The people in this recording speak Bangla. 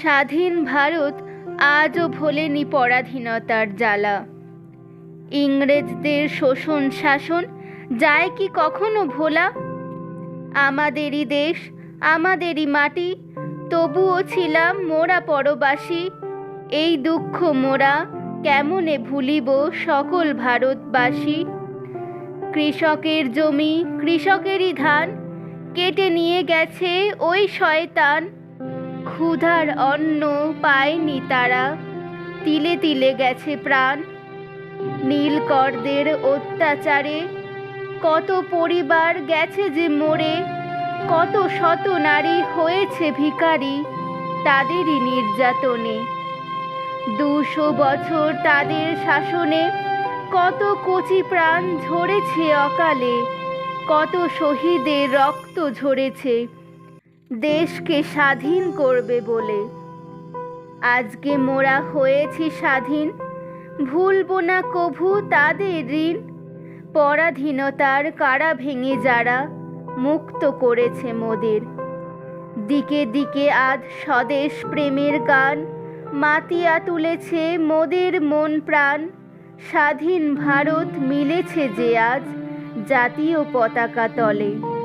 স্বাধীন ভারত আজও ভোলেনি পরাধীনতার জ্বালা। ইংরেজদের শোষণ শাসন যায় কি কখনো ভোলা? আমাদেরই দেশ, আমাদেরই মাটি, তবুও ছিলাম মোরা পরবাসী। এই দুঃখ মোরা কেমনে ভুলিব সকল ভারতবাসী? কৃষকের জমি, কৃষকেরই ধান, কেটে নিয়ে গেছে ওই শয়তান। ক্ষুধার অন্ন পায়নি তারা। তিলে তিলে গেছে প্রাণ। নীলকরদের অত্যাচারে কত পরিবার গেছে যে মরে, কত শত নারী হয়েছে ভিখারি তাদেরই নির্যাতনে। দুশো বছর তাদের শাসনে কত কচি প্রাণ ঝরেছে অকালে, কত শহীদের রক্ত ঝরেছে। দেশকে স্বাধীন করবে বলে। আজকে মোরা হয়েছি স্বাধীন। ভুলবো না কভু তাদের ঋণ। পরাধীনতার কারা ভেঙে যারা মুক্ত করেছে মোদের। দিকে দিকে আজ স্বদেশ প্রেমের গান। মাতিয়া তুলেছে মোদের মন প্রাণ। স্বাধীন ভারত মিলেছে যে আজ জাতীয় পতাকা তলে।